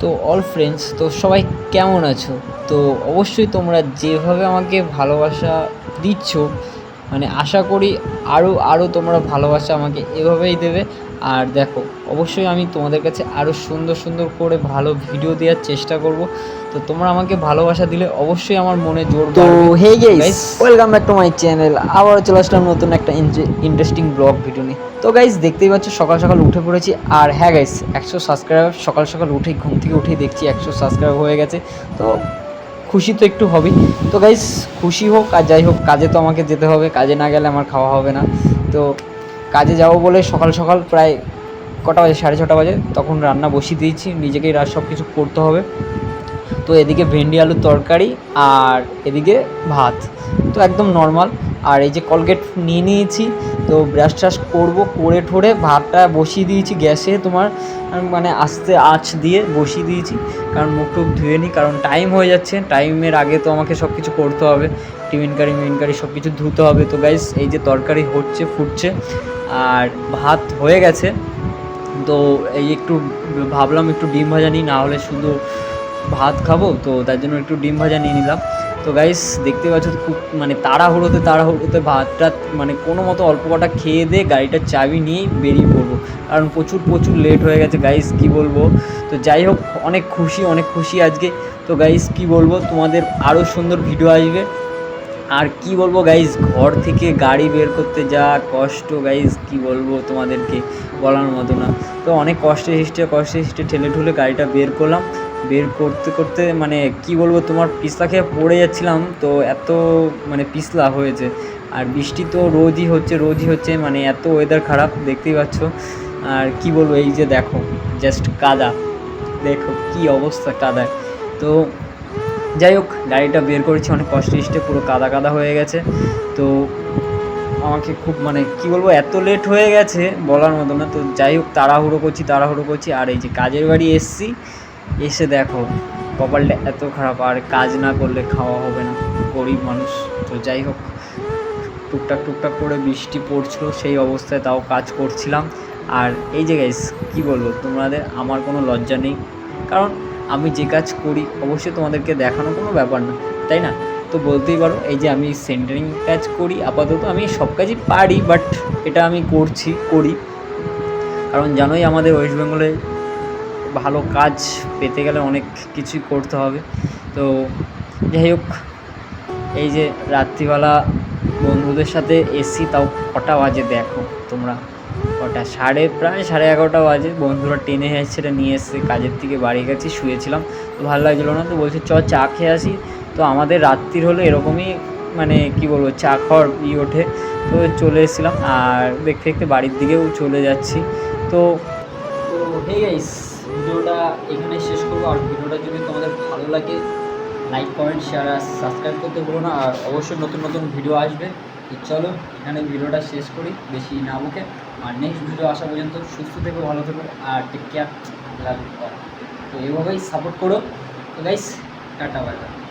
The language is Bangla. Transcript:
তো অল ফ্রেন্ডস তো সবাই কেমন আছো? তো অবশ্যই তোমরা যেভাবে আমাকে ভালোবাসা দিচ্ছ মানে আশা করি আরও আরও তোমরা ভালোবাসা আমাকে এভাবেই দেবে। আর দেখো অবশ্যই আমি তোমাদের কাছে আরও সুন্দর সুন্দর করে ভালো ভিডিও দেওয়ার চেষ্টা করব। তো তোমরা আমাকে ভালোবাসা দিলে অবশ্যই আমার মনে জোর তো। Hey guys welcome back to my channel আবারও চলে আসলাম নতুন একটা ইন্টারেস্টিং ব্লগ ভিডিও নিয়ে। তো গাইস দেখতেই পাচ্ছ সকাল সকাল উঠে পড়েছি। আর হ্যাঁ গাইস একশো সাবস্ক্রাইবার সকাল সকাল উঠেই ঘুম থেকে উঠেই দেখছি একশো সাবস্ক্রাইব হয়ে গেছে। তো খুশি তো একটু হবেই। তো গাইস খুশি হোক আর যাই হোক কাজে তো আমাকে যেতে হবে। কাজে না গেলে আমার খাওয়া হবে না। তো কাজে যাব বলে সকাল সকাল প্রায় কটা বাজে, সাড়ে ছটা বাজে, তখন রান্না বসিয়ে দিয়েছি, নিজেকেই রাত সব কিছু করতে হবে। তো এদিকে ভেন্ডি, আলুর তরকারি আর এদিকে ভাত। তো একদম নর্মাল আর এই যে কলগেট নিয়ে নিয়েছি, তো ব্রাশ ট্রাশ করব, করে ঠোরে ভাতটা বসিয়ে দিয়েছি গ্যাসে তোমার মানে আস্তে আঁচ দিয়ে বসিয়ে দিয়েছি। কারণ মুখ টুক ধুয়ে নিই কারণ টাইম হয়ে যাচ্ছে টাইমের আগে তো আমাকে সব কিছু করতে হবে। টিফিন কারি, মিফিন কারি সব কিছু ধুতে হবে। তো গাইস এই যে তরকারি হচ্ছে, ফুটছে, আর ভাত হয়ে গেছে। তো এই একটু ভাবলাম একটু ডিম ভাজা নিই, না হলে শুধু ভাত খাব, তো তার জন্য একটু ডিম ভাজা নিয়ে নিলাম। তো গাইস দেখতে পাচ্ছ খুব মানে তাড়াহুড়োতে তাড়াহুড়োতে ভাতটা মানে কোনো মতো অল্প কটা খেয়ে দিয়ে গাড়িটার চাবি নিয়েই বেরিয়ে পড়ব। কারণ প্রচুর প্রচুর লেট হয়ে গেছে গাইস কি বলব? তো যাই হোক, অনেক খুশি অনেক খুশি আজকে। তো গাইস কি বলব? তোমাদের আরও সুন্দর ভিডিও আসবে। আর কি বলব গাইজ ঘর থেকে গাড়ি বের করতে যা কষ্ট গাইজ কি বলব তোমাদেরকে বলার মতো না। তো অনেক কষ্টে হিস্টে কষ্টে হিস্টে ঠেলে ঠুলে গাড়িটা বের করলাম। বের করতে করতে মানে কি বলব তোমার পিছলা খেয়ে পড়ে যাচ্ছিলাম, তো এত মানে পিছলা হয়েছে। আর বৃষ্টি তো রোজই হচ্ছে রোজই হচ্ছে মানে এত ওয়েদার খারাপ, দেখতেই পাচ্ছ। আর কি বলব এই যে দেখো জাস্ট কাদা। দেখো কি অবস্থা কাদায় তো যাই হোক, গাড়িটা বের করেছি, অনেক কষ্টে পুরো কাদা কাদা হয়ে গেছে। তো আমাকে খুব মানে কি বলব, এত লেট হয়ে গেছে বলার মতো না। তো যাই হোক, তাড়াহুড়ো করছি তাড়াহুড়ো করছি, আর এই যে কাজের বাড়ি এসছি, এসে দেখো, কপালটা এত খারাপ, আর কাজ না করলে খাওয়া হবে না, গরিব মানুষ। তো যাই হোক, টুকটাক টুকটাক করে বৃষ্টি পড়ছিল, সেই অবস্থায় তাও কাজ করছিলাম। আর এই যে গাইস কী বলব, তোমাদের, আমার কোনো লজ্জা নেই। কারণ আমি যে কাজ করি, অবশ্যই তোমাদেরকে দেখানো কোনো ব্যাপার না, তাই না? তো বলতেই পারো, এই যে আমি সেন্টারিং কাজ করি, আপাতত আমি সব কাজই পারি বাট এটা আমি করছি, করি। কারণ জানোই আমাদের ওয়েস্ট বেঙ্গলে ভালো কাজ পেতে গেলে অনেক কিছুই করতে হবে। তো যাই হোক, এই যে রাত্রিবেলা বন্ধুদের সাথে এসি, তাও কটা বাজে দেখো তোমরা। কটা? সাড়ে প্রায় সাড়ে এগারোটা বাজে। বন্ধুরা টেনে এসেছিল নিয়ে এসছে, কাজের থেকে বাড়ি গেছি, শুয়েছিলাম। তো ভালো লাগছিল না তো বলছে, চ চা খেয়ে আসি। তো আমাদের রাত্রির হলো এরকমই মানে কি বলব, চা খাওয়ার ই ওঠে। তো চলে এসেছিলাম, আর দেখতে দেখতে বাড়ির দিকেও চলে যাচ্ছি। তো ভিডিওটা এখানে শেষ করব। আর ভিডিওটা যদি তোমাদের ভালো লাগে লাইক কমেন্ট শেয়ার আর সাবস্ক্রাইব করতে ভুলো না। আর অবশ্যই নতুন নতুন ভিডিও আসবে। তো চলো, এখানে ভিডিওটা শেষ করি। বেশি না ওকে আর নেক্সট ভিডিও আসা পর্যন্ত সুস্থ থেকো, ভালো থেকো, আর টেক কেয়ার লাগবে তো এভাবেই সাপোর্ট করো। তো গাইস টাটা বাই বাই